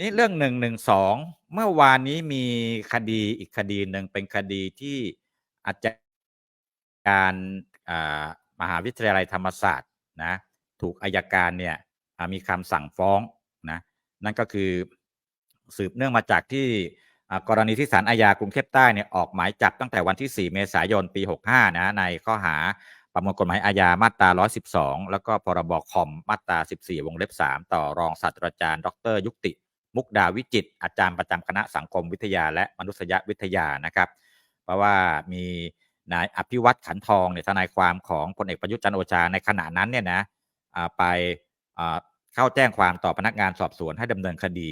นี่เรื่องหนึ่งหนึ่งสองเมื่อวานนี้มีคดีอีกคดีหนึ่งเป็นคดีที่อาจารย์มหาวิทยาลัยธรรมศาสตร์นะถูกอายการเนี่ยมีคำสั่งฟ้องนะนั่นก็คือสืบเนื่องมาจากที่กรณีที่ศาลอาญากรุงเทพใต้เนี่ยออกหมายจับตั้งแต่วันที่ 4 เมษายนปี 65 นะในข้อหาประมวลกฎหมายอาญามาตรา 112 แล้วก็พรบคอมมาตรา 14 วงเล็บ 3 ต่อรองศาสตราจารย์ ดร ยุติ มุกดาวิจิต อาจารย์ประจำคณะสังคมวิทยา และมนุษยวิทยานะครับ เพราะว่ามีนายอภิวัตขันทองเนี่ยทนายความของพลเอกประยุทธ์จันโอชาในขณะนั้นเนี่ยนะไปเข้าแจ้งความต่อพนักงานสอบสวนให้ดำเนินคดี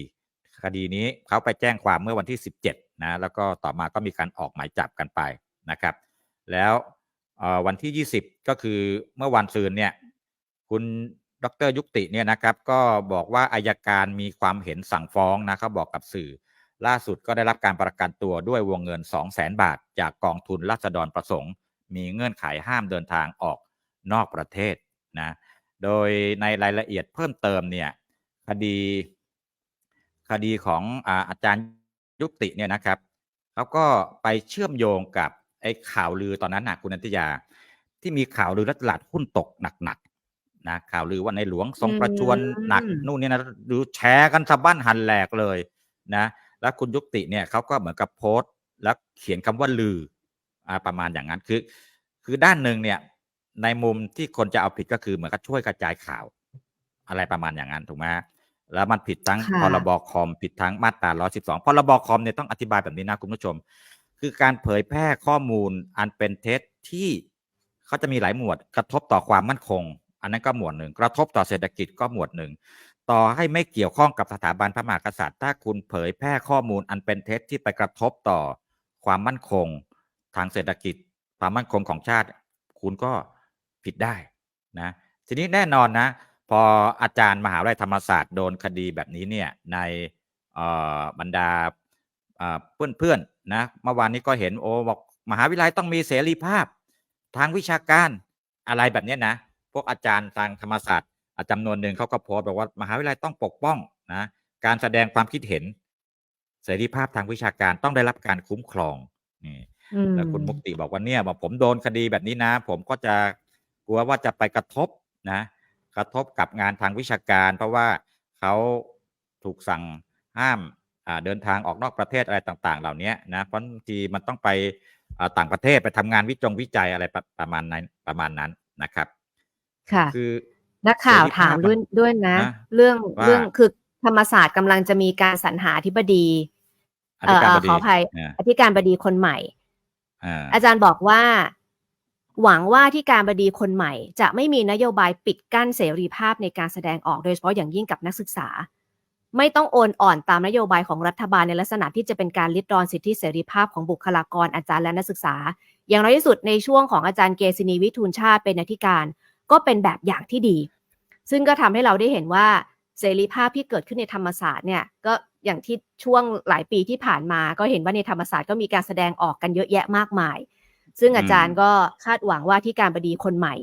คดีนี้เขาไปแจ้งความเมื่อวันที่ 17นะแล้วก็ต่อมาก็มีการออกหมายจับกันไปนะครับ แล้ววันที่ 20 ก็คือเมื่อวันซืนเนี่ยคุณ ดรยุติเนี่ยนะครับก็บอกว่าอายการมีความเห็นสั่งฟ้องนะเขาบอกกับสื่อ ล่าสุดก็ได้รับการประกันตัวด้วยวงเงิน 200,000บาท จากกองทุนราษฎรประสงค์ มีเงื่อนไขห้ามเดินทางออกนอกประเทศนะโดยในรายละเอียดเพิ่มเติมเนี่ยคดีคดีของอาอาจารย์ยุติเนี่ยนะครับเขาก็ไปเชื่อมโยงกับไอ้ข่าวลือตอนนั้นนะคุณนันทยา ที่มีข่าวลือลตลาดหุ้นตกหนักๆ นะข่าวลือว่าในหลวงทรงประชวรหนักอืมนู่นนี่นะดูแชร์กันสะบั้นหันแหลกเลยนะแล้วคุณยุติเนี่ยเขาก็เหมือนกับโพสต์ แล้วเขียนคำว่าลืออ่าประมาณอย่างนั้นคือ คือด้านหนึ่งเนี่ย ในมุมที่คนจะเอาผิดก็คือเหมือนกับช่วยกระจายข่าว อะไรประมาณอย่างนั้นถูกไหมฮะแล้วมันผิดทั้งค่ะพรบคอมผิดทั้งมาตรา 112 พรบคอมเนี่ยต้องอธิบายแบบนี้นะคุณผู้ชม คือการเผยแพร่ข้อมูลอันเป็นเท็จที่เขาจะมีหลายหมวดกระทบต่อความมั่นคง อันนั้นก็หมวดหนึ่งกระทบต่อเศรษฐกิจก็หมวดหนึ่งต่อให้ไม่เกี่ยวข้องกับสถาบันพระมหากษัตริย์ ถ้าคุณเผยแพร่ข้อมูลอันเป็นเท็จที่ไปกระทบต่อความมั่นคง ทางเศรษฐกิจ ความมั่นคงของชาติ คุณก็ผิดได้นะทีนี้แน่นอนนะ พออาจารย์มหาวิทยาลัยธรรมศาสตร์โดนคดีแบบนี้เนี่ยในบรรดาเพื่อนๆนะเมื่อวานนี้ก็เห็นโอบอกมหาวิทยาลัยต้องมีเสรีภาพ ทางวิชาการอะไรแบบนี้นะ พวกอาจารย์ทางธรรมศาสตร์อะจำนวนหนึ่งเขาก็โพสต์บอกว่ามหาวิทยาลัยต้องปกป้องนะการแสดงความคิดเห็น เสรีภาพทางวิชาการต้องได้รับการคุ้มครองนี่อืมแล้วคุณมุกติบอกว่าเนี่ยบอกผมโดนคดีแบบนี้นะ ผมก็จะกลัวว่าจะไปกระทบนะ กระทบกับงานทางวิชาการ เพราะว่าเขาถูกสั่งห้ามอ่าเดินทางออกนอกประเทศอะไรต่าง ๆ เหล่านี้นะเพราะบางทีมันต้องไปอ่าต่างประเทศไปทำงานวิจงวิจัยอะไรประประมาณนั้นประมาณนั้นนะครับ ค่ะ คือนักข่าวเสรีภาพถามด้วยด้วยนะนะเรื่องว่าเรื่องคือธรรมศาสตร์กำลังจะมีการสรรหาอธิบดีอธิการบเอ่อดีขออภัยอ่าอธิการบดีคนใหม่อ่าอาจารย์บอกว่า หวังว่าที่การบดีคนใหม่ จะไม่มีนโยบายปิดกั้นเสรีภาพในการแสดงออกโดยเฉพาะอย่างยิ่งกับนักศึกษา ไม่ต้องโอนอ่อนตามนโยบายของรัฐบาลในลักษณะที่จะเป็นการลิดรอนสิทธิเสรีภาพของบุคลากรอาจารย์และนักศึกษา อย่างน้อยที่สุดในช่วงของอาจารย์เกษินีวิทูลชาติเป็นอธิการ ก็เป็นแบบอย่างที่ดี ซึ่งก็ทำให้เราได้เห็นว่าเสรีภาพที่เกิดขึ้นในธรรมศาสตร์เนี่ยก็อย่างที่ช่วงหลายปีที่ผ่านมา ก็เห็นว่าในธรรมศาสตร์ก็มีการแสดงออกกันเยอะแยะมากมาย ซึ่งอาจารย์ก็คาดหวังว่าที่การบดีคนใหม่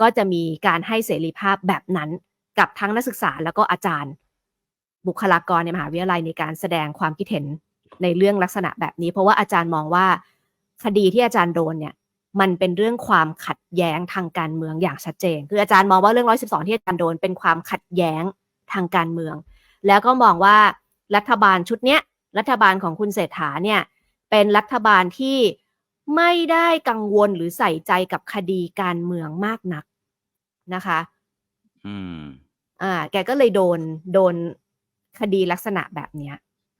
ก็จะมีการให้เสรีภาพแบบนั้นกับทั้งนักศึกษาแล้วก็อาจารย์ บุคลากรในมหาวิทยาลัยในการแสดงความคิดเห็นในเรื่องลักษณะแบบนี้ เพราะว่าอาจารย์มองว่าคดีที่อาจารย์โดนเนี่ย มันเป็นเรื่องความขัดแย้งทางการเมืองอย่างชัดเจน คืออาจารย์มองว่าเรื่อง 112 ที่อาจารย์โดนเป็นความขัดแย้งทางการเมือง แล้วก็มองว่ารัฐบาลชุดเนี้ยรัฐบาลของคุณเศรษฐาเนี่ยเป็นรัฐบาลที่ไม่ได้กังวลหรือใส่ใจกับคดีการเมืองมากนักนะคะ อืม อ่า แกก็เลยโดนโดนคดีลักษณะแบบเนี้ย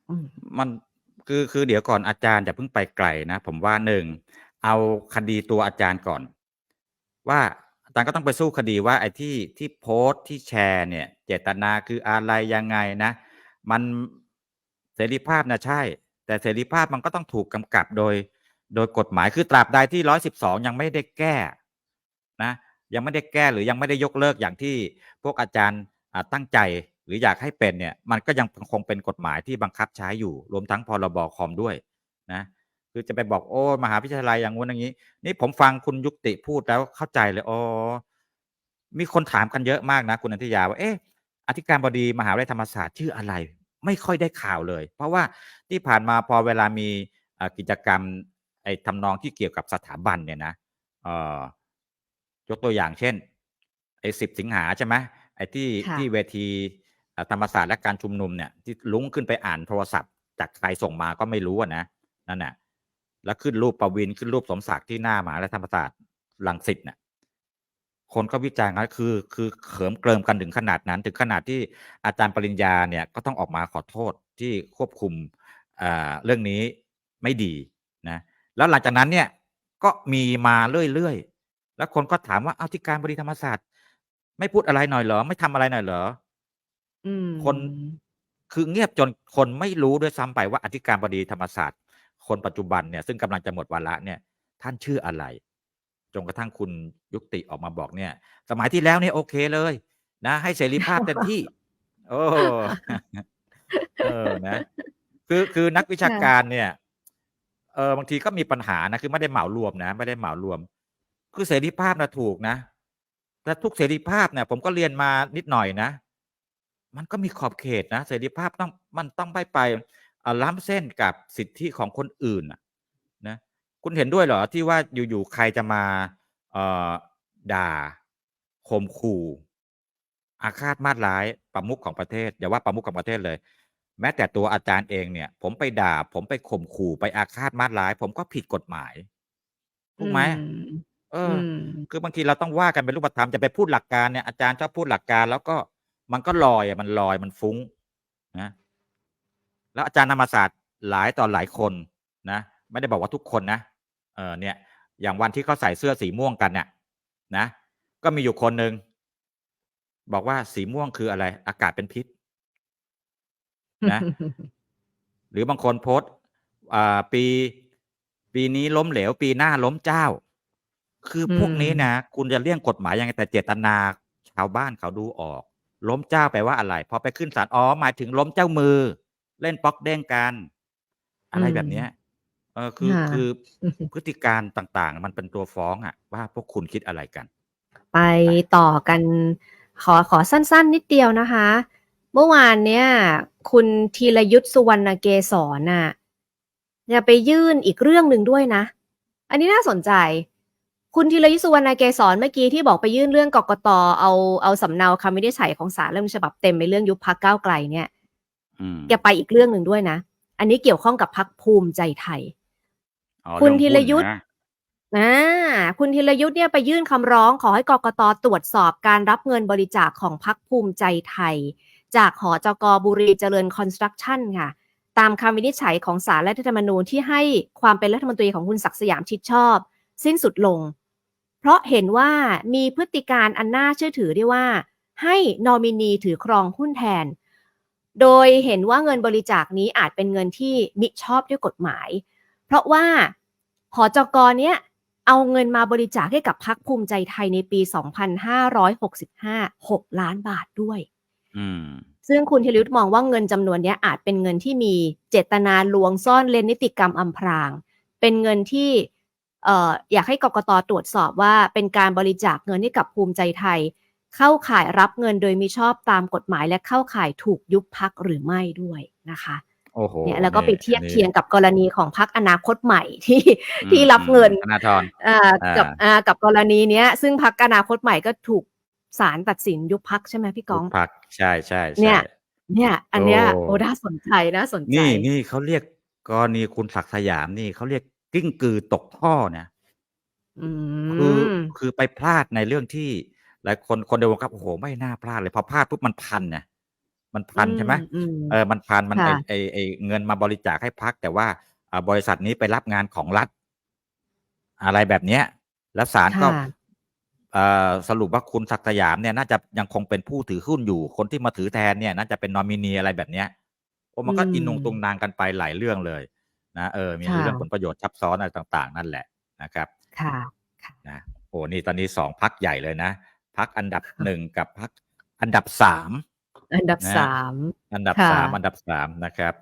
อืมมันคือคือเดี๋ยวก่อนอาจารย์อย่าเพิ่งไปไกลนะ ผมว่าหนึ่ง เอาคดีตัวอาจารย์ก่อน ว่าอาจารย์ก็ต้องไปสู้คดีว่าไอ้ที่ที่โพสต์ที่แชร์เนี่ย เจตนาคืออะไรยังไงนะ มันเสรีภาพนะใช่ แต่เสรีภาพมันก็ต้องถูกกำกับโดย โดยกฎหมายคือตราบใดที่ร้อยสิบสองยังไม่ได้แก้นะยังไม่ได้แก้หรือยังไม่ได้ยกเลิกอย่างที่พวกอาจารย์ตั้งใจหรืออยากให้เป็นเนี่ยมันก็ยังคงเป็นกฎหมายที่บังคับใช้อยู่รวมทั้งพรบคอมด้วยนะ คือจะไปบอกโอ้มหาวิทยาลัยอย่างงู้นอย่างนี้ นี่ผมฟังคุณยุติพูดแล้วเข้าใจเลยอ๋อมีคนถามกันเยอะมากนะ คุณนันทิยาว่าเอ๊ะอธิการบดีมหาวิทยาลัยธรรมศาสตร์ชื่ออะไร ไม่ค่อยได้ข่าวเลย เพราะว่าที่ผ่านมาพอเวลามีเอ่อกิจกรรมไอ้ทำนองที่เกี่ยวกับสถาบันเนี่ยนะเอ่อยกตัวอย่างเช่นไอ้สิบสิงหาใช่ไหมไอ้ที่ค่ะที่เวทีเอ่อธรรมศาสตร์และการชุมนุมเนี่ยที่ลุงขึ้นไปอ่านโทรศัพท์ จากใครส่งมาก็ไม่รู้อะนะนั่นน่ะ แล้วขึ้นรูปประวินขึ้นรูปสมศักดิ์ที่หน้ามหาวิทยาลัยธรรมศาสตร์ลังสิตเนี่ยคนก็วิจารณ์กันคือคือเขิมเกริมกันถึงขนาดนั้น ถึงขนาดที่อาจารย์ปริญญาเนี่ยก็ต้องออกมาขอโทษที่ควบคุมอ่าเรื่องนี้ไม่ดีนะแล้วหลังจากนั้นเนี่ยก็มีมาเรื่อยๆแล้วคนก็ถามว่าเอาที่การบดีธรรมศาสตร์ ไม่พูดอะไรหน่อยเหรอ ไม่ทำอะไรหน่อยเหรออืมคนคือเงียบจนคนไม่รู้ด้วยซ้ำไปว่าอธิการบดีธรรมศาสตร์ คนปัจจุบันเนี่ยซึ่งกำลังจะหมดวาระเนี่ยท่านชื่ออะไร จนกระทั่งคุณยุติออกมาบอกเนี่ย สมัยที่แล้วเนี่ยโอเคเลย นะ ให้เสรีภาพเต็มที่ โอ้เออนะคือคือนักวิชาการเนี่ยเออบางทีก็มีปัญหานะคือไม่ได้เหมารวมนะ ไม่ได้เหมารวม คือเสรีภาพนะถูกนะแต่ทุกเสรีภาพเนี่ย ผมก็เรียนมานิดหน่อยนะ มันก็มีขอบเขตนะเสรีภาพต้องมันต้องไม่ไป ล้ำเส้นกับสิทธิของคนอื่นน่ะนะคุณเห็นด้วยเหรอที่ว่าอยู่ๆใครจะมาเอ่อด่าข่มขู่อาฆาตมาตร้ายประมุขของประเทศอย่าว่าประมุขของประเทศเลย แม้แต่ตัวอาจารย์เองเนี่ย ผมไปด่า ผมไปข่มขู่ไปอาฆาตมาตร้าย ผมก็ผิดกฎหมายถูกไหมอืมเออือมคือบางทีเราต้องว่ากันเป็นรูปธรรมจะไปพูดหลักการเนี่ยอาจารย์ชอบพูดหลักการ แล้วก็มันก็ลอยอะมันลอยมันฟุ้งนะ แล้วอาจารย์ธรรมศาสตร์หลายต่อหลายคนนะ ไม่ได้บอกว่าทุกคนนะเออเนี่ย อย่างวันที่เขาใส่เสื้อสีม่วงกันเนี่ยนะ ก็มีอยู่คนหนึ่งบอกว่าสีม่วงคืออะไร อากาศเป็นพิษนะหรือบางคนโพสต์อ่าปี ปีนี้ล้มเหลว ปีหน้าล้มเจ้า คือพวกนี้อืมนะคุณจะเลี่ยงกฎหมายยังไงแต่เจตนาชาวบ้านเขาดูออก ล้มเจ้าแปลว่าอะไรพอไปขึ้นศาลอ๋อหมายถึงล้มเจ้ามือ เล่นป๊อกเด้งกัน อะไรแบบเนี้ยเออคือค่ะ คือพฤติการต่างๆ มันเป็นตัวฟ้องอะว่าพวกคุณคิดอะไรกัน ไปต่อกันขอขอสั้นๆนิดเดียวนะคะ เมื่อวานเนี่ย คุณธีรยุทธสุวรรณเกษรน่ะจะไปยื่นอีกเรื่องหนึ่งด้วยนะ อันนี้น่าสนใจ คุณธีรยุทธสุวรรณเกษรเมื่อกี้ที่บอกไปยื่นเรื่องกกตเอาเอาสำเนาคำวินิจฉัยของศาลเรื่องฉบับเต็มไปเรื่องยุบพักก้าวไกลเนี่ยอืม แกไปอีกเรื่องหนึ่งด้วยนะ อันนี้เกี่ยวข้องกับพักภูมิใจไทยอ๋อคุณเองธีรยุทธหุ้นนะอ่าคุณธีรยุทธ์เนี่ยไปยื่นคำร้องขอให้กกตตรวจสอบการรับเงินบริจาคของพักภูมิใจไทย จากหอจกบุรีเจริญคอนสตรักชั่นค่ะ ตามคำวินิจฉัยของศาลรัฐธรรมนูญที่ให้ความเป็นรัฐมนตรีของคุณศักดิ์สยามชิดชอบ สิ้นสุดลง เพราะเห็นว่ามีพฤติการอันน่าเชื่อถือได้ว่า ให้นอมินีถือครองหุ้นแทน โดยเห็นว่าเงินบริจาคนี้อาจเป็นเงินที่มิชอบด้วยกฎหมาย เพราะว่าหอจกเนี้ยเอาเงินมาบริจาคให้กับพักภูมิใจไทยในปี 2565 6 ล้านบาทด้วยอืมซึ่งคุณธีรยุทธ์มองว่าเงินจำนวนเนี้ยอาจเป็นเงินที่มีเจตนาลวงซ่อนเล่นนิติกรรมอำพราง เป็นเงินที่เอ่ออยากให้กกตตรวจสอบว่าเป็นการบริจาคเงินให้กับภูมิใจไทย เข้าข่ายรับเงินโดยมิชอบตามกฎหมายและเข้าข่ายถูกยุบพักหรือไม่ด้วยนะคะโอ้โหเนี่ยแล้วก็ไปเทียบอันนี้เคียงกับกรณีของพักอนาคตใหม่ที่อืมที่รับเงินธนาธรอ่าอ่ากักับอ่ากับกรณีเนี้ย ซึ่งพักอนาคตใหม่ก็ถูกศาลตัดสินยุบพักใช่ไหมพี่ก้องพักใช่ใช่ใช่เนี่ยเนี่ย อันเนี้ยโอ้โอ้น่าสนใจน่าสนใจ นี่นี่เขาเรียกกรณีคุณศักดิ์สยามนี่เขาเรียกกิ้งกือตกท่อนะอืคือมคือไปพลาดในเรื่องที่ หลายคนคนเดียวครับโอ้โหไม่น่าพลาดเลยพอพลาดปุ๊บมันพันเนี่ยมันพันใช่ไหมอืมเออมันพันมันไอค่ะไอไอเงินมาบริจาคให้พัก แต่ว่าอ่าบริษัทนี้ไปรับงานของรัฐ อะไรแบบเนี้ย แล้วศาลก็ค่ะเอ่อสรุปว่าคุณศักดิ์สยามเนี่ยน่าจะยังคงเป็นผู้ถือหุ้นอยู่ คนที่มาถือแทนเนี่ยน่าจะเป็นนอมินีอะไรแบบเนี้ยโอ้มันก็อืมอินนงตุงนางกันไปหลายเรื่องเลยนะเออมีค่ะเรื่องผลประโยชน์ซับซ้อนอะไรต่าง ๆ นั่นแหละนะครับ ค่ะนะโอ้นี่ตอนนี้สองพักใหญ่เลยนะ พักอันดับหนึ่งกับพักอันดับสามอันดับนะสามอันดับค่ะสามอันดับสามนะครับ